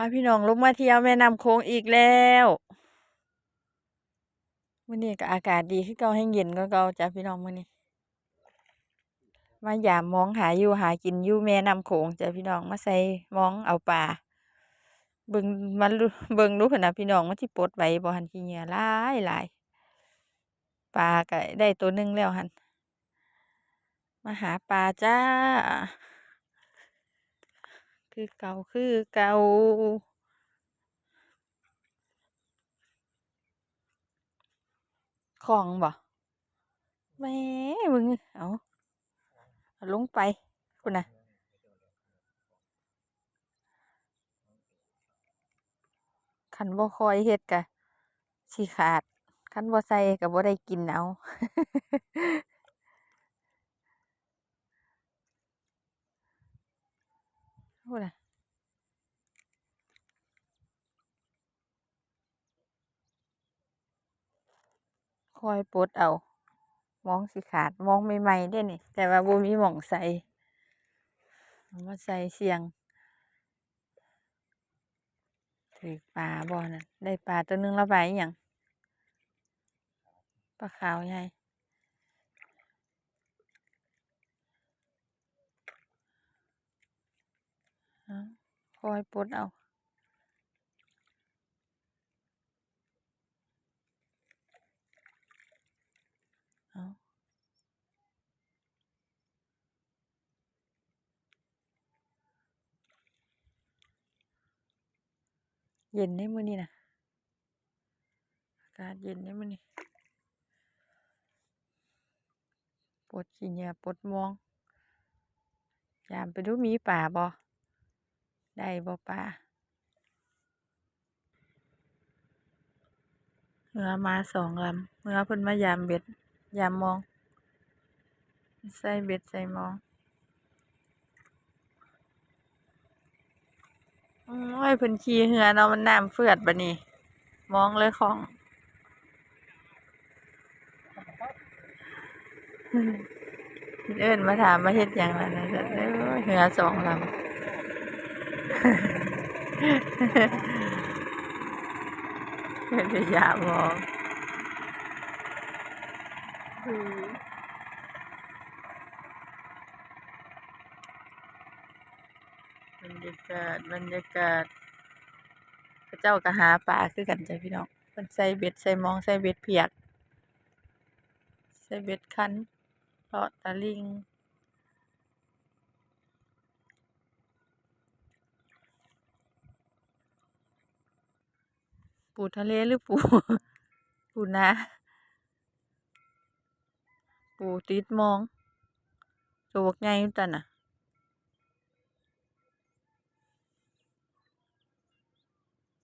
พาพี่น้องลงมาเที่ยวแม่น้ำโขงอีกแล้วมื้อนี้ก็อากาศดีคือเก่าแห้เย็นกว่าเก่าจ้ะพี่น้องมื้อนี้มายามมองหาอยู่หากินอยู่แม่น้ำโขงจ้ะพี่น้องมาใส่มองเอาปลาเบิ่งมันเบิ่งดูพุ่นน่ะพี่น้องมันสิปลดไหวบ่หันขี้เหงื่อหลายหลายปลาก็ได้ตัวหนึงแล้วหันมาหาปลาจ้า คือเก่าคือเก่าของบ่แม่มึงเอาลงไปพุ่นน่ะคันบ่คอยเฮ็ดก็สิขาดคันบ่ใส่ก็บ่ได้กินเอา พูดน่ะคอยปลดเอา มองสิขาด มองใหม่ๆเด้นี่ แต่ว่าบ่มีหม้องใส่มาใส่เสียง ถือปลาบ่นั่นได้ปลาตัวหนึงแล้วปอิหยังปลาขาวใหญ่ เอา คอยปลดเอาเอาเย็นเด้มือนี้น่ะอากาศเย็นเด้มือนี้ปลดขี้เหงื่อปลดมอง ยามไปดูมีปลาบ่ ได้บ่ปลาเรือมาสองลำเรือเพิ่นมายามเบ็ด ยามมอง ใส่เบ็ดใส่มองโอ้ยเพิ่นขี่เรือเนาะมันน้ำเฟือดบัดนี้มองเลยคล่องเอิ้นมาถามว่าเฮ็ดยังล่ะนะจ๊ะเอ้ยเรือสองลำ เพิ่นจะยามมองบรรยากาศบรรยากาศเขาเจ้าก็หาปลาคือกันจ้ะพี่น้องเพิ่นใส่เบ็ดใส่มองใส่เบ็ดเปียก ใส่เบ็ดคันเลาะตะลิง ปูทะเลหรือปู ปูนะ ปูติดมองตัวกใหญ่ตันน่ะ